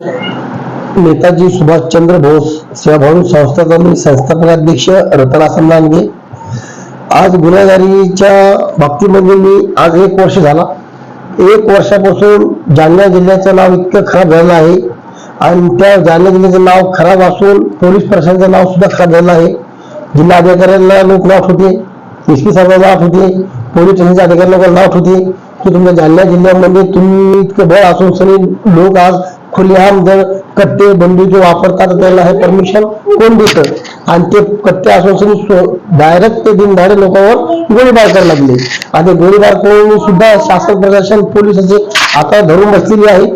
नेताजी सुभाषचंद्र बोस सेवाभावी संस्थाचा मी संस्थापक अध्यक्ष रतन आसन आज गुन्हेगारीच्या बाबतीमध्ये मी आज एक वर्ष झाला. एक वर्षापासून जालना जिल्ह्याचं नाव इतकं खराब झालं आहे. आणि त्या जालना जिल्ह्याचं नाव खराब असून पोलीस प्रशासनाचं नाव सुद्धा खराब झालं आहे. जिल्हा अधिकाऱ्यांना लोक नाव होते एस पी साहेबांना नाव होते पोलीस स्टेशनच्या अधिकाऱ्यांना नाव होते. की तुमच्या जालना जिल्ह्यामध्ये तुम्ही इतकं बळ असून सगळे लोक आज खुलेआम जर कट्टे बंदुके वापरतात त्याला हे परमिशन कोण देतं? आणि ते कट्टे असून सगळे डायरेक्ट ते दिनधारे लोकांवर गोळीबार करायला लागले. आणि गोळीबार करून सुद्धा शासन प्रशासन पोलिसाचे आता धरून बसलेली आहे.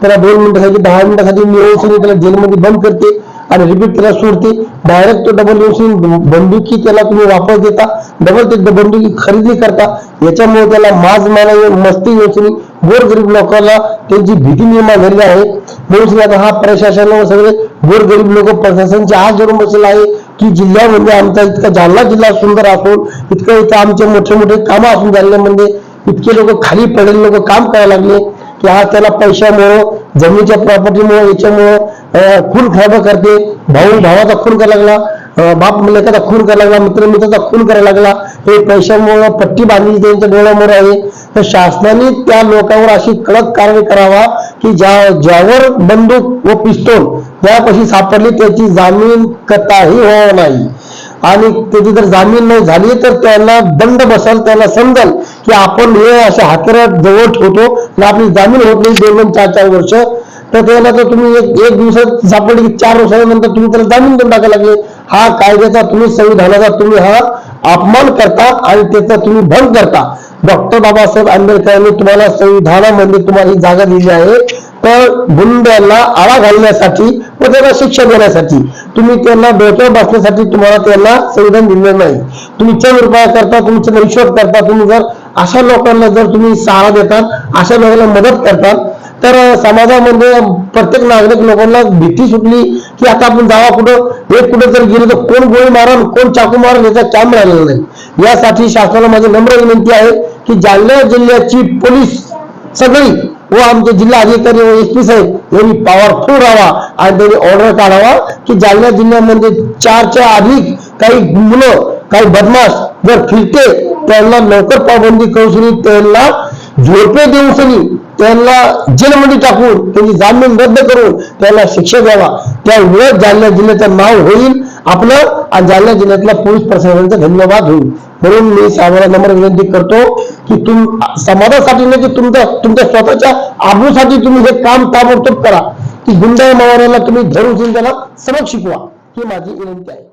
त्याला दोन मिनिटासाठी दहा मिनिटासाठी मिळवून त्याला जेलमध्ये बंद करते आणि रिपीट त्याला सोडते. डायरेक्ट तो डबल येऊन बंदुकी त्याला तुम्ही वापस देता. डबल ते बंदुकी खरेदी करता. याच्यामुळे त्याला माज माना मस्ती योजनी गोरगरीब लोकांना त्यांची भीती निर्माण झालेली आहे. म्हणून आता हा प्रशासन व सगळे गोरगरीब लोक प्रशासनचे हात धरून बसलेला आहे की जिल्ह्यामध्ये आमचा इतका जालना जिल्हा सुंदर असून इतकं इथं आमचे मोठे मोठे कामं असून जालन्यामध्ये म्हणजे इतके लोक खाली पडलेले लोक काम करायला लागले की आज त्याला पैशामुळं जमिनीच्या प्रॉपर्टीमुळं याच्यामुळं खून खराब करते. भाऊ भावाचा खून करायला लागला. बाप म्हणजे त्याचा खून करायला लागला मित्र मित्राचा खून करायला लागला. हे पैशामुळं पट्टी बांधली त्यांच्या डोळ्यामुळे आहे. तर शासनाने त्या लोकांवर अशी कडक कारवाई करावा की ज्या ज्यावर बंदूक व पिस्तोल त्यापाशी सापडली त्याची जामीन कताही होणार नाही. आणि त्याची जर जामीन नाही झाली तर त्याला दंड बसल त्याला समजल की आपण हे अशा हातरात जवळ ठेवतो आणि आपली जामीन होत नाही दोन दोन चार चार वर्ष. तर त्याला तर तुम्ही एक एक दिवसात सापडली की चार वर्षानंतर तुम्ही त्याला जामीन देऊन टाकायला लागले. हा कायद्याचा तुम्ही संविधानाचा तुम्ही हा अपमान करता आणि त्याचा तुम्ही भंग करता. डॉक्टर बाबासाहेब आंबेडकरांनी तुम्हाला संविधानामध्ये तुम्हाला ही जागा दिली आहे. तर गुंड्यांना आळा घालण्यासाठी व त्यांना शिक्षा देण्यासाठी. तुम्ही त्यांना डोक्यावर बसण्यासाठी तुम्हाला त्यांना संविधान दिलेलं नाही. तुम्ही चल रुपया करता तुम्ही चल रिश्वत करता तुम्ही जर अशा लोकांना जर तुम्ही सहारा देतात अशा लोकांना मदत करतात तर समाजामध्ये प्रत्येक नागरिक लोकांना भीती सुटली की आता आपण जावा कुठं? हे कुठं जर गेलो तर कोण गोळी मारण कोण चाकू मारण याचा काम राहिलेला नाही. यासाठी शासनाला माझी नम्र विनंती आहे की जालना जिल्ह्याची पोलीस सगळी व आमचे जिल्हा अधिकारी व एस पी साहेब यांनी पॉवरफुल राहावा आणि त्यांनी ऑर्डर काढावा की जालना जिल्ह्यामध्ये चारच्या अधिक काही मुलं काही बदमाश जर फिरते त्यांना लवकर पाबंदी करून त्यांना झोपे देऊन त्यांना जेलमध्ये टाकून त्यांची जामीन रद्द करून त्यांना शिक्षा द्यावा. त्यावेळेस जालना जिल्ह्याचं नाव होईल आपलं आणि जालना जिल्ह्यातल्या पोलीस प्रशासनाचा धन्यवाद होईल. म्हणून मी साहेबांना नम्र विनंती करतो की तुम समाजासाठी नाही की तुमच्या तुमच्या स्वतःच्या आबूसाठी तुम्ही हे काम ताबडतोब करा. की गुंडा मावऱ्याला तुम्ही धरून त्याला सबक शिकवा ही माझी विनंती आहे.